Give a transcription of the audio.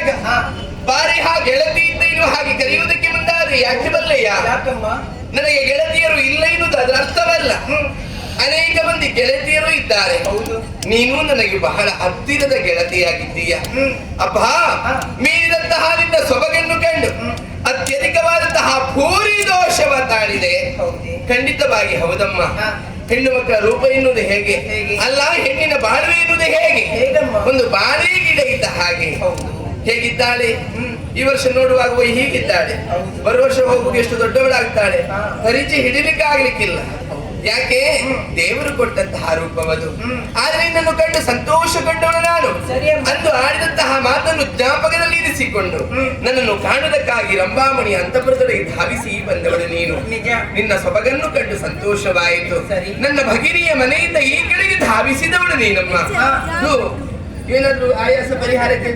ಬಂದಾಗ ಬಾರಿ ಹಾ ಗೆಳತಿ ಹಾಗೆ ಕರೆಯುವುದಕ್ಕೆ ಮುಂದಾದ್ರೆ ಯಾಕೆ ಬಲ್ಲಯ್ಯ ಯಾಕಮ್ಮ? ನನಗೆ ಗೆಳತಿಯರು ಇಲ್ಲ ಎನ್ನುವುದು ಅದರ ಅರ್ಥವಲ್ಲ. ಅನೇಕ ಮಂದಿ ಗೆಳತಿಯರು ಇದ್ದಾರೆ. ಹೌದು. ನೀನು ನನಗೆ ಬಹಳ ಹತ್ತಿರದ ಗೆಳತಿಯಾಗಿದ್ದೀಯ. ಅಪ್ಪ. ಮೀರಿದಂತಹ ನಿನ್ನ ಸೊಬಗನ್ನು ಕಂಡು ಅತ್ಯಧಿಕವಾದಂತಹ ಪೂರಿ ದೋಷವ ತಾಳಿದೆ. ಖಂಡಿತವಾಗಿ ಹೌದಮ್ಮ. ಹೆಣ್ಣು ಮಕ್ಕಳ ರೂಪ ಎನ್ನುವುದು ಹೇಗೆ? ಹೇಗೆ? ಅಲ್ಲ ಹೆಣ್ಣಿನ ಬಾಳ್ವೆ ಎನ್ನುವುದು ಹೇಗೆ? ಒಂದು ಬಾಳೆ ಗಿಡ ಇದ್ದ ಹಾಗೆ. ಹೇಗಿದ್ದಾಳೆ. ಈ ವರ್ಷ ನೋಡುವಾಗ ಹೋಗಿ ಹೀಗಿದ್ದಾಳೆ. ಬರುವ ವರ್ಷ ಹೋಗುವಾಗ ಎಷ್ಟು ದೊಡ್ಡವಳಾಗ್ತಾಳೆ. ಪರಿಚಯ ಹಿಡಿಲಿಕ್ಕೆ ಆಗ್ಲಿಕ್ಕಿಲ್ಲ ಯಾಕೆ. ದೇವರು ಕೊಟ್ಟಂತಹ ರೂಪವದು. ಆದ್ರೆ ನಿನ್ನನ್ನು ಕಂಡು ಸಂತೋಷಗೊಂಡವಳು ನಾನು ಸರಿಯಮ್ಮ. ಅಂದು ಆಡಿದಂತಹ ಮಾತನ್ನು ಜ್ಞಾಪಕದಲ್ಲಿ ಇರಿಸಿಕೊಂಡು ನನ್ನನ್ನು ಕಾಣುವುದಕ್ಕಾಗಿ ರಂಭಾಮಣಿ ಅಂತಪುರದೊಳಗೆ ಧಾವಿಸಿ ಬಂದವಳು ನೀನು ನಿನ್ನ ಸೊಬಗನ್ನು ಕಂಡು ಸಂತೋಷವಾಯಿತು. ನನ್ನ ಭಗಿನಿಯ ಮನೆಯಿಂದ ಈ ಕಡೆಗೆ ಧಾವಿಸಿದವಳು ನೀನಮ್ಮ ಏನಾದ್ರೂ ಆಯಾಸ ಪರಿಹಾರಕ್ಕೆ